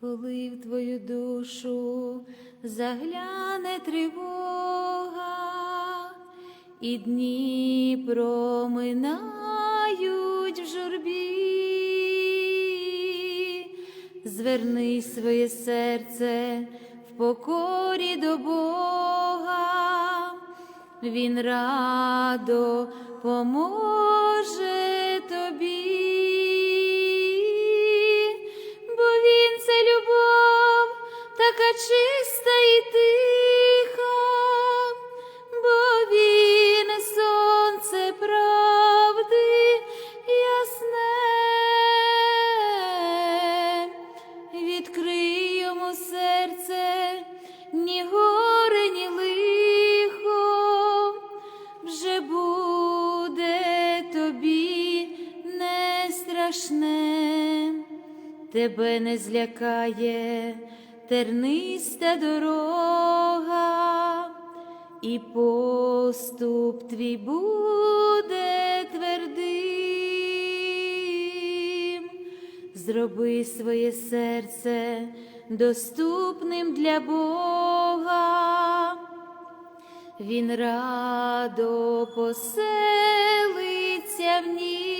коли в твою душу загляне тривога, і дні проминають в журбі, зверни своє серце в покорі до Бога, Він радо поможе страшне, тебе не злякає терниста дорога, і поступ твій буде твердим. Зроби своє серце доступним для Бога. Він радо поселиться в нім,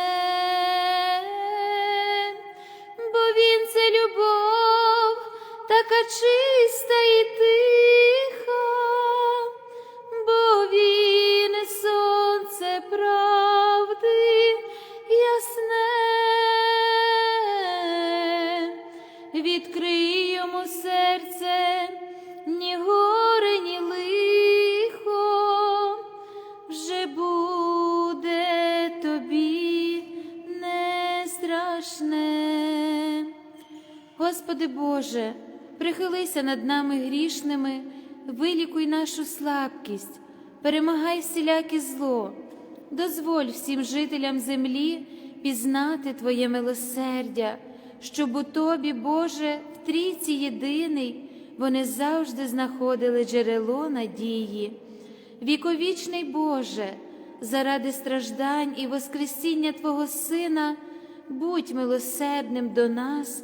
Господи Боже, прихилися над нами грішними, вилікуй нашу слабкість, перемагай всіляке зло, дозволь всім жителям землі пізнати Твоє милосердя, щоб у Тобі, Боже, в трійці єдиний вони завжди знаходили джерело надії. Віковічний Боже, заради страждань і Воскресіння Твого Сина, будь милосердним до нас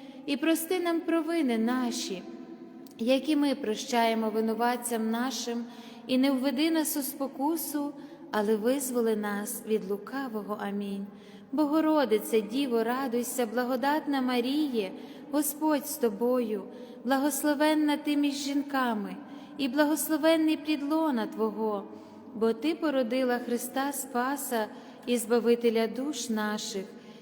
і прости нам провини наші, які ми прощаємо винуватцям нашим, і не введи нас у спокусу, але визволи нас від лукавого. Амінь. Богородице, Діво, радуйся, благодатна Маріє, Господь з тобою, благословенна ти між жінками, і благословенний плідлона Твого, бо Ти породила Христа Спаса і Збавителя душ наших,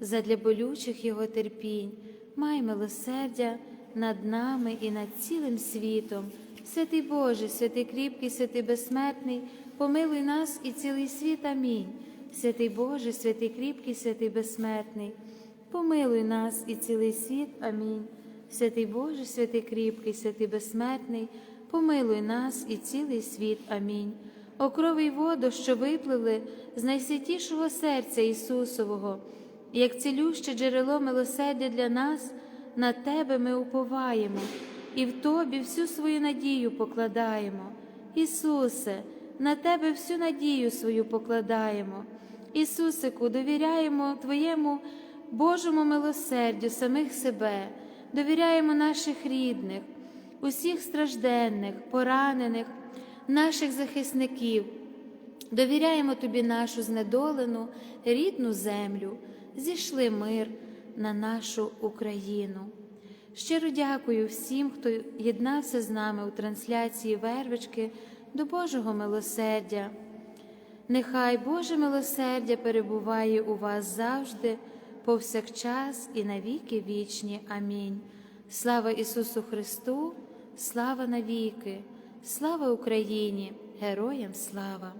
Задля болючих Його терпінь, май милосердя над нами і над цілим світом. Святий Боже, святий кріпкий, святий безсмертний, помилуй нас і цілий світ. Амінь. Святий Боже, святий кріпкий, святий безсмертний, помилуй нас і цілий світ. Амінь. Святий Боже, святий кріпкий, святий безсмертний, помилуй нас і цілий світ. Амінь. О крови й воду, що випливли з найсвятішого серця Ісусового, як цілюще джерело милосердя для нас, на Тебе ми уповаємо і в Тобі всю свою надію покладаємо. Ісусе, на Тебе всю надію свою покладаємо. Ісусику, довіряємо Твоєму Божому милосердю, самих себе, довіряємо наших рідних, усіх стражденних, поранених, наших захисників, довіряємо Тобі нашу знедолену, рідну землю, зійшли мир на нашу Україну. Щиро дякую всім, хто єднався з нами у трансляції вервички до Божого милосердя. Нехай Боже милосердя перебуває у вас завжди, повсякчас і навіки вічні. Амінь. Слава Ісусу Христу, слава навіки, слава Україні, героям слава.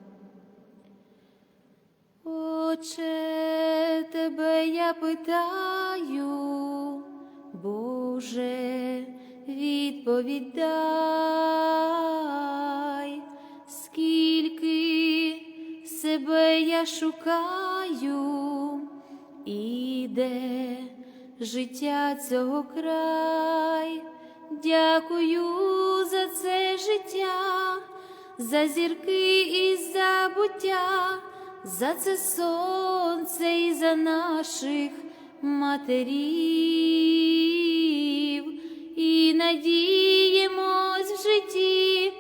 Отче, тебе я питаю, Боже, відповідь дай, скільки себе я шукаю, іде життя цього край, дякую за це життя, за зірки і забуття, за це сонце і за наших матерів, і надіємось в житті,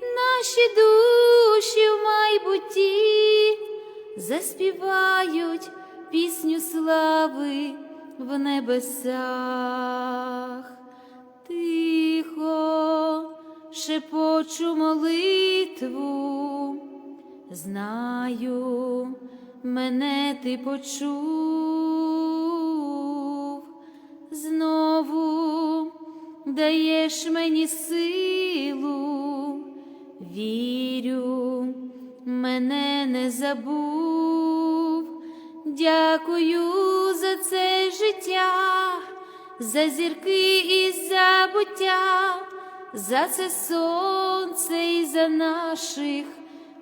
наші душі в майбутті заспівають пісню слави в небесах, тихо шепочу молитву, знаю, мене ти почув, знову даєш мені силу, вірю, мене не забув. Дякую за це життя, за зірки і забуття, за це сонце і за наших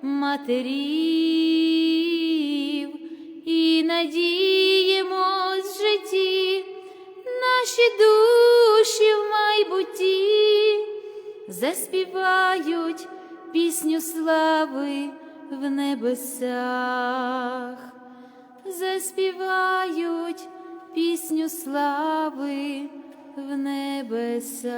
матерів і надіємось в житті, наші душі в майбутті заспівають пісню слави в небесах, заспівають пісню слави в небесах.